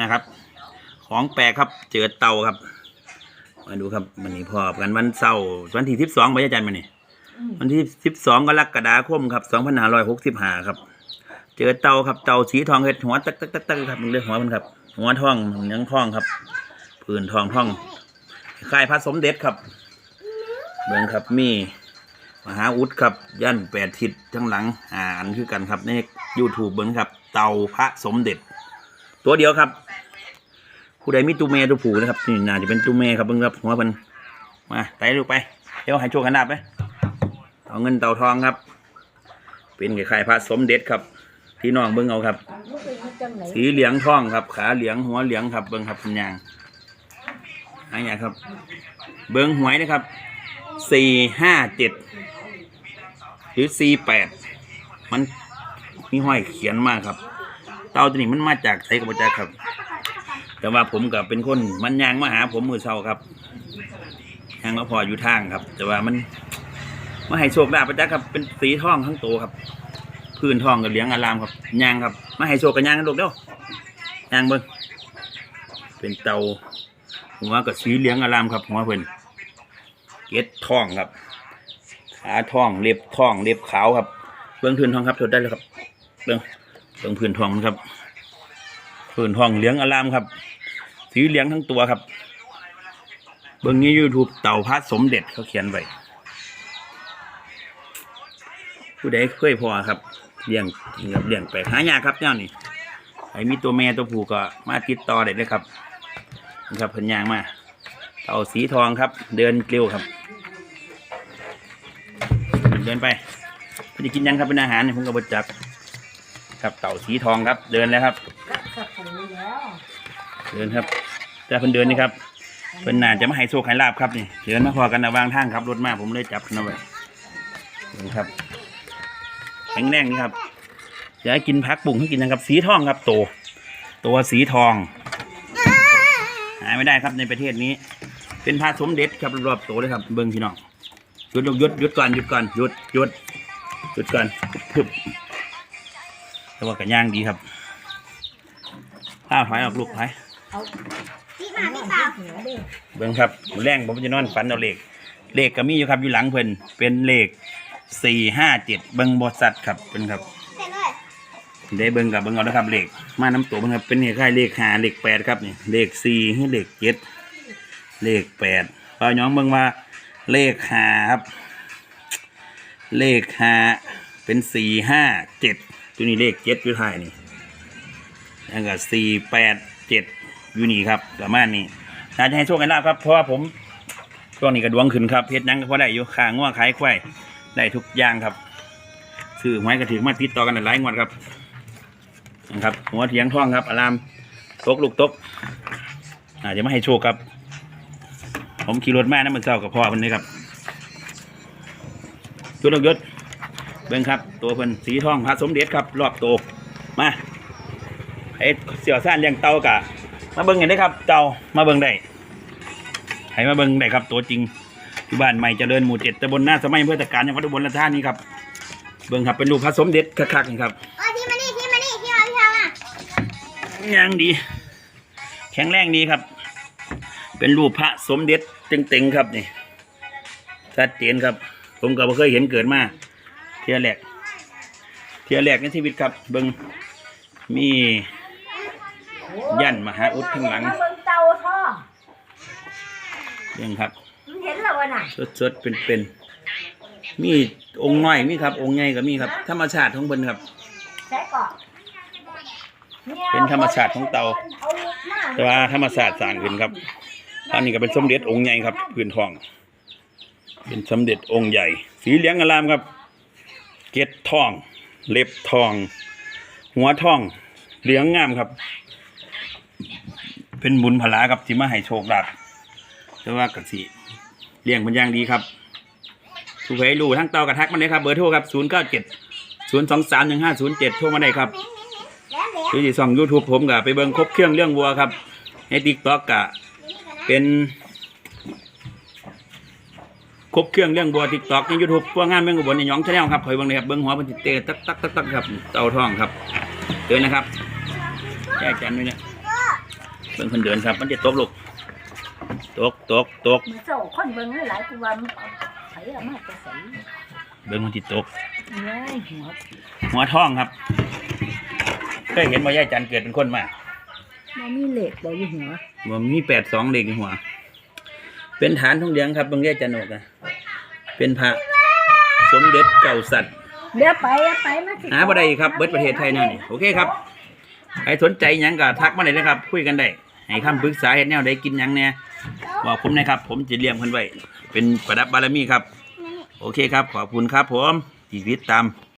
นะครับ ของแปลกครับ เจอเต่าครับ มาดูครับวันนี้พอกันวันเสาร์วันที่สิบสองไปอาจารย์มานี่วันที่สิบสองกรกฎาคมครับสองพันห้าร้อยหกสิบห้าครับ เจอเต่าครับเต่าสีทองเห็ดหัวตักตักตักตักครับมันเรียกหัวมันครับ หัวทองเนื้อทองครับผืนทองทองคล้ายพระสมเด็จครับเบิ่งครับมีมหาอุดครับย่านแปดทิศทั้งหลังอ่าอันคือกันครับใน YouTube เบิ่งครับ เต่าพระสมเด็จ ตัวเดียวครับ ผู้ใดมีตัวเมตัวผู้นะครับนี่น่าจะเป็นตัวเมครับเบิ่งครับหัวมันมาไต่ลูกไปเดี๋ยวให้โชว์ขนาดไปเอาเงินเต่าทองครับ เป็นคล้ายๆพระสมเด็จครับพี่น้องเบิ่งเอาครับ สีเหลืองทองครับ ขาเหลืองหัวเหลืองครับ เบิ่งครับคุณยางอันนี้ครับ เบิ้งหวยนะครับสี่ห้าเจ็ดหรือสี่แปดมันมีห้อยเขียนมากครับ เต่าตัวนี้มันมาจากไสกับจักครับ แต่ว่าผมกับเป็นคนมันยางมาหา ผมมือเช้าครับยางมาพออยู่ทางครับ แต่ว่ามันมาให้โชคลาภประจักษ์ครับเป็นสีทองทั้งตัวครับ พื้นทองกับเหลียงอารามครับยางครับมาให้โชคกับยางกันลูกเด้อยางเบิ้งเป็นเตาหัวกับสีเหลียงอารามครับหัวเพิ่นเกล็ดทองครับขาทองเล็บทองเล็บขาวครับเบิ้งพื้นทองครับถดได้แล้วครับเบิ้งเบิ้งพื้นทองมันครับพื้นทองเหลียงอารามครับ สีเหลียงทั้งตัวครับ เบิ้งนี้ยูทูบเต่าพระสมเด็จเขาเขียนไว้ผู้ใดเคยพอครับเลี้ยงครับเลี้ยงไปหายากครับเนี่ยนี่ใครมีตัวแม่ตัวผู้ก็มาติดต่อได้เลยครับนะครับพิ่นยางมาเต่าสีทองครับ เดินเกลียวครับ เดินไปเพิ่นจะกินยังครับเป็นอาหารผมก็บดจับ ครับเต่าสีทองครับ เดินแล้วครับสับปูแล้ว เดินครับแต่เพิ่นเดินนี่ครับเพิ่นน่าจะมาให้โชคให้ลาบครับนี่เดินมาพอกันนะวางทางครับรถมาผมเลยจับนะไว้นี่ครับแข็งแรงนี่ครับอยากให้กินพักบุ่งให้กินนะครับ สีทองครับโตตัวสีทองหาไม่ได้ครับในประเทศนี้ เป็นพระสมเด็จครับรอบๆโตเลยครับ เบิ้งพี่น้องหยุดลูกหยุดหยุดก่อนหยุดก่อนหยุดหยุดหยุดก่อนพึบแต่ว่ากันย่างดีครับข้าวถอยออกลูกถอย เอาพี่มาพี่สาวหัวเด้อเบิ่งครับแรงผมจะนอนฝันเอาเลขเลขก็มีอยู่ครับอยู่หลังเพิ่นเป็นเลขสี่ห้าเจ็ดเบิ่งบทสัตว์ครับเป็นครับเสร็จเลยได้เบิ่งกับเบิ่งเอานะครับเลขมาน้ำตัวเบิ่งครับเป็นคล้ายๆเลขห้าเลขแปดครับนี่เลขสี่ให้เลขเจ็ดเลขแปดพอน้องเบิ่งว่าเลขห้าครับ เลขห้าเป็นสี่ห้าเจ็ดตัวนี้เลขเจ็ดอยู่ท้ายนี่แล้วก็สี่แปดเจ็ด อยู่นี่ครับประมาณนี้น่าจะให้โชคให้ลาบครับเพราะว่าผมช่วงนี้ก็ดวงขึ้นครับเพชรยังก็พอได้อยู่ขาง่วขายควายได้ทุกอย่างครับซื้อไม้กระถือมาติดต่อกันหลายงวดครับนะครับหัวเทียงท่องครับอารามตกลูกตกอาจจะไม่ให้โชคครับ ผมขี่รถมานะมันเศร้ากับพ่อมันเลยครับยศยศเบิ้งครับ ตัวเพิ่นสีทองพระสมเด็จครับ รอบโตมาให้เสี่ยวซ่านเลี้ยงเต่ากะ มาเบิ้งกันได้ครับเต่ามาเบิ้งได้ให้มาเบิ่งได้ครับตัวจริงที่บ้านใหม่เจริญหมู่เจ็ดตำบลหน้าสมัยอำเพื่อตะการจังหวัดอุบลราชธานีครับเบิ่งครับเป็นรูปพระสมเด็จคักๆนี่ครับเออพี่มานี่พี่มานี่พี่มาพี่มาอะยังดี แข็งแรงดีครับ เป็นรูปพระสมเด็จเต็งๆครับนี่ชัดเจนครับ ผมก็บ่เคยเห็นเกิดมาเทียแรกเทียแรกในชีวิตครับ เบิ่งมี ยันมหาอุดข้างหลังเบิ่งเตาท่อเรื่องครับมึงเห็นแล้ววะน่ะสดสดเป็นเป็นๆ มีองค์น้อยมีครับ องค์ใหญ่ก็มีครับ ธรรมชาติของเพิ่นครับ ใช่ก่อนเป็นธรรมชาติของเตา แต่ว่าธรรมชาติสร้างขึ้นครับ อันนี้ก็เป็นสมเด็จองค์ใหญ่ครับพื้นทอง เป็นสมเด็จองค์ใหญ่ สีเหลืองอลามครับ เกล็ดทอง เล็บทอง หัวทอง เหลืองงามครับ เป็นบุญพลาครับที่มาให้โชคลาภแต่ว่ากสิเลี้ยงมันอย่างดีครับผู้ใครรู้ทั้งเตากระทักมาเลยครับเบอร์โทรครับ0 9 7 0 2 3 1 5 0 7โทรมาได้ครับแล้วแล้วหรือที่ช่อง YouTube ผมก็ไปเบิ่งครบเครื่องเรื่องวัวครับใน TikTok ก็เป็นครบเครื่องเรื่องวัว TikTok ใน YouTube พวกงานเมืองอุบลในยองชาแนลครับคอยเบิ่งเลยครับเบิ่งหัวมันสิดเตะตักตักตักตักครับเต่าทองครับเดินะครับแก้จันด้วยเนี่ย เบิ่งเพิ่นเดินครับ มันจะตกลูกตกตกตกมือโซ่คนเบิ่งหลายๆกูว่ามันเอาไผเอามาจะใส่เบิ่งมันสิตกเอ้ยหัวหัวทองครับเคยเห็นบ่ยายจันเกิดเป็นคนมาบ่มีเหล็กบ่อยู่หัวบ่มีแปดสองเด็กในหัว เป็นฐานทองเหลืองครับเบิ่งยายจันออกนะเป็นพระสมเด็จเก่าสัตว์เดี๋ยวไปเอาไปมาสิ หาบ่ได้ครับเบิดประเทศไทยแนั่นนี่โอเคครับ ใครสนใจหยังก็ทักมาได้เลยครับ คุยกันได้ให้คำปรึกษาเฮ็ดแนวใดกินหยังแหน่บอกผมนะครับ ผมจะเลี้ยงเพิ่นไว้เป็นประดับบารมีครับ โอเคครับ ขอบคุณครับผมที่ติดตาม